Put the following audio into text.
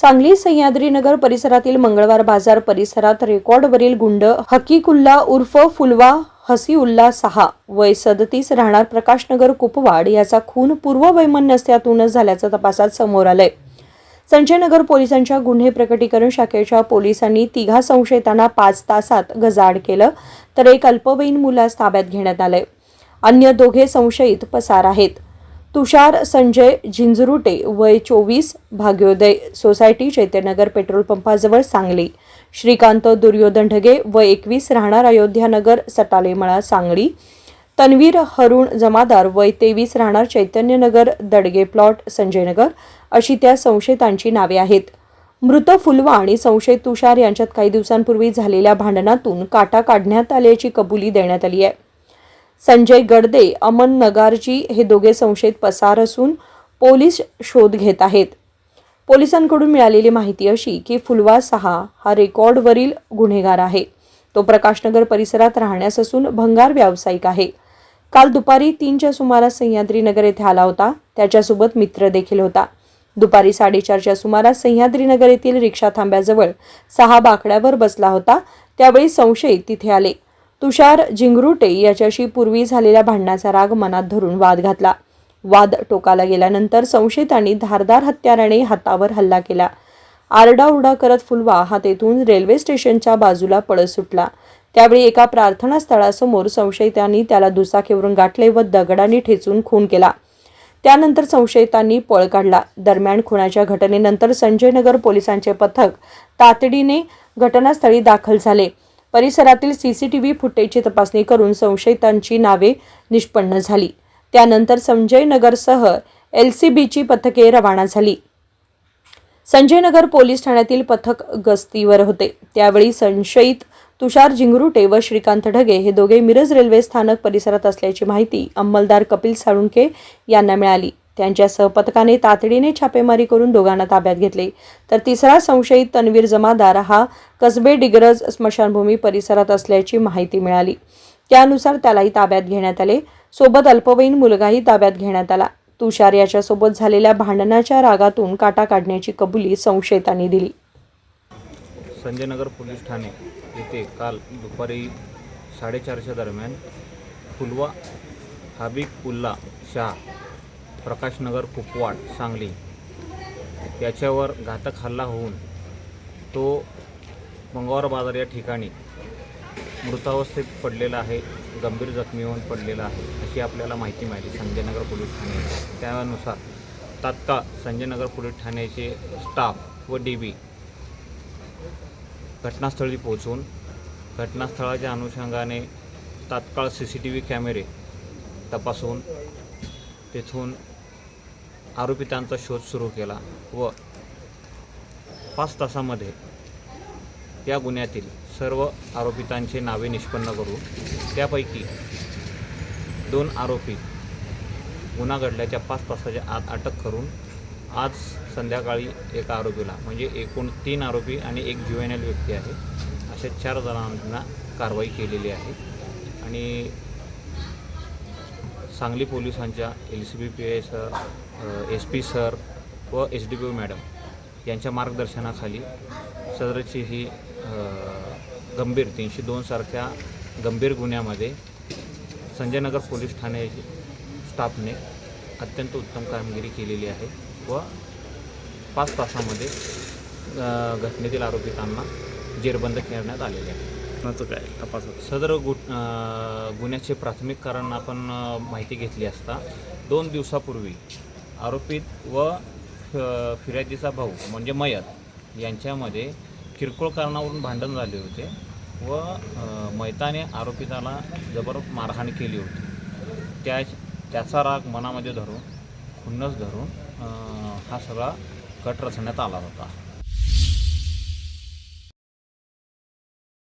सांगली सह्याद्रीनगर परिसरातील मंगळवार बाजार परिसरात रेकॉर्डवरील गुंड हकीकुल्ला उर्फ फुलवा हसीउल्ला सहा वय सदतीस राहणार प्रकाशनगर कुपवाड याचा खून पूर्ववैमनस्यातूनच झाल्याचं तपासात समोर आलंय. संजयनगर पोलिसांच्या गुन्हे प्रकटीकरण शाखेच्या पोलिसांनी तिघा संशयितांना पाच तासात गजाआड केलं तर एक अल्पवयीन मुलास ताब्यात घेण्यात आलंय. अन्य दोघे संशयित पसार आहेत. तुषार संजय झिंझरुटे वय चोवीस भाग्योदय सोसायटी चैत्यनगर पेट्रोल पंपाजवळ सांगली. श्रीकांत दुर्योधन ढगे वय एकवीस राहणार अयोध्यानगर सटालेमळा सांगली. तन्वीर हरुण जमादार वय तेवीस राहणार चैतन्यनगर दडगे प्लॉट संजयनगर अशी त्या संशयितांची नावे आहेत. मृत फुलवा आणि संशयित तुषार यांच्यात काही दिवसांपूर्वी झालेल्या भांडणातून काटा काढण्यात आल्याची कबुली देण्यात आली आहे. संजय गडदे अमन नगारजी हे दोघे संशयित पसार असून पोलीस शोध घेत आहेत. पोलिसांकडून मिळालेली माहिती अशी की फुलवा सहा हा रेकॉर्डवरील गुन्हेगार आहे. तो प्रकाशनगर परिसरात राहण्यास असून भंगार व्यावसायिक आहे. काल दुपारी तीनच्या सुमारास सह्याद्रीनगर येथे आला होता. त्याच्यासोबत मित्र देखील होता. दुपारी साडेचारच्या सुमारास सह्याद्रीनगर येथील रिक्षा थांब्याजवळ सहा बाकड्यावर बसला होता. त्यावेळी संशयित तिथे आले. तुषार जिंगरुटे याच्याशी पूर्वी झालेल्या भांडणाचा राग मनात धरून वाद घातला. वाद टोकाला गेल्यानंतर संशयितांनी धारदार हत्याराने हातावर हल्ला केला. आरडाओरडा करत फुलवा हा तेथून रेल्वे स्टेशनच्या बाजूला पळत सुटला. त्यावेळी एका प्रार्थना स्थळासमोर संशयितांनी त्याला दुचाकीवरून गाठले व दगडाने ठेचून खून केला. त्यानंतर संशयितांनी पळ काढला. दरम्यान खुनाच्या घटनेनंतर संजयनगर पोलिसांचे पथक तातडीने घटनास्थळी दाखल झाले. परिसरातील सीसीटीव्ही फुटेजची तपासणी करून संशयितांची नावे निष्पन्न झाली. त्यानंतर संजयनगरसह बीची पथके रवाना झाली. संजयनगर पोलीस ठाण्यातील पथक गस्तीवर होते. त्यावेळी संशयित तुषार जिंगरुटे व श्रीकांत ढगे हे दोघे मिरज रेल्वे स्थानक परिसरात असल्याची माहिती अंमलदार कपिल साळुंके यांना मिळाली. त्यांच्या सहपथकाने तातडीने छापेमारी करून दोघांना ताब्यात घेतले. तर तिसरा संशयित तन्वीर जमादार हा कसबे डिग्रज स्मशानभूमी परिसरात असल्याची माहिती मिळाली. त्यानुसार त्यालाही ताब्यात घेण्यात आले. सोबत अल्पवयीन मुलगाही ताब्यात घेण्यात आला. तुषार याच्यासोबत झालेल्या भांडणाच्या रागातून काटा काढण्याची कबुली संशयितांनी दिली. संजयनगर पोलीस ठाणे येथे काल दुपारी साडेचारच्या दरम्यान फुलवा हाबिब उल्ला शाह प्रकाशनगर कुपवाड सांगली. याच्यावर घातक हल्ला होऊन तो मंगळवार बाजार या ठिकाणी मृतावस्थेत पडलेला आहे गंभीर जखमी होऊन पडलेला आहे अशी आपल्याला माहिती मिळाली. संजयनगर पोलीस ठाणे. त्यानुसार तात्काळ संजयनगर पोलीस ठाण्याचे स्टाफ व डी बी घटनास्थळी पोहोचून घटनास्थळाच्या अनुषंगाने तात्काळ सी सी टी व्ही कॅमेरे तपासून तेथून आरोपितांचा शोध सुरू केला व पाच तासामध्ये या गुन्ह्यातील सर्व आरोपितांचे नावे निष्पन्न करून त्यापैकी दोन आरोपी गुन्हा घडल्याच्या पाच तासाच्या आत अटक करून आज संध्याकाळी एका आरोपीला म्हणजे एकूण तीन आरोपी आणि एक ज्युएनएल व्यक्ती आहे अशा चार जणांना कारवाई केलेली आहे. आणि सांगली पोलिसांच्या L C B P A sir S P sir व S D P O madam यांच्या मार्गदर्शनाखाली सदरची ही गंभीर तीनशे दोनसारख्या गंभीर गुन्ह्यामध्ये संजयनगर पोलीस ठाणे स्टाफने अत्यंत उत्तम कामगिरी केलेली आहे व पाच तासामध्ये घटनेतील आरोपितांना जेरबंद करण्यात आलेले आहे. घटनाचं काय तपास सदर गु गुन्ह्याचे प्राथमिक कारण आपण माहिती घेतली असता दोन दिवसापूर्वी आरोपित व फ- फिर्यादीचा भाऊ म्हणजे मयत यांच्यामध्ये किरकोळ कारणावरून भांडण झाले होते व मैताने मयताने आरोपिताला जबर मारहाण केली होती. त्या त्याचा राग मनामध्ये धरून खुन्नस धरून हा सगळा कट रचण्यात आला होता.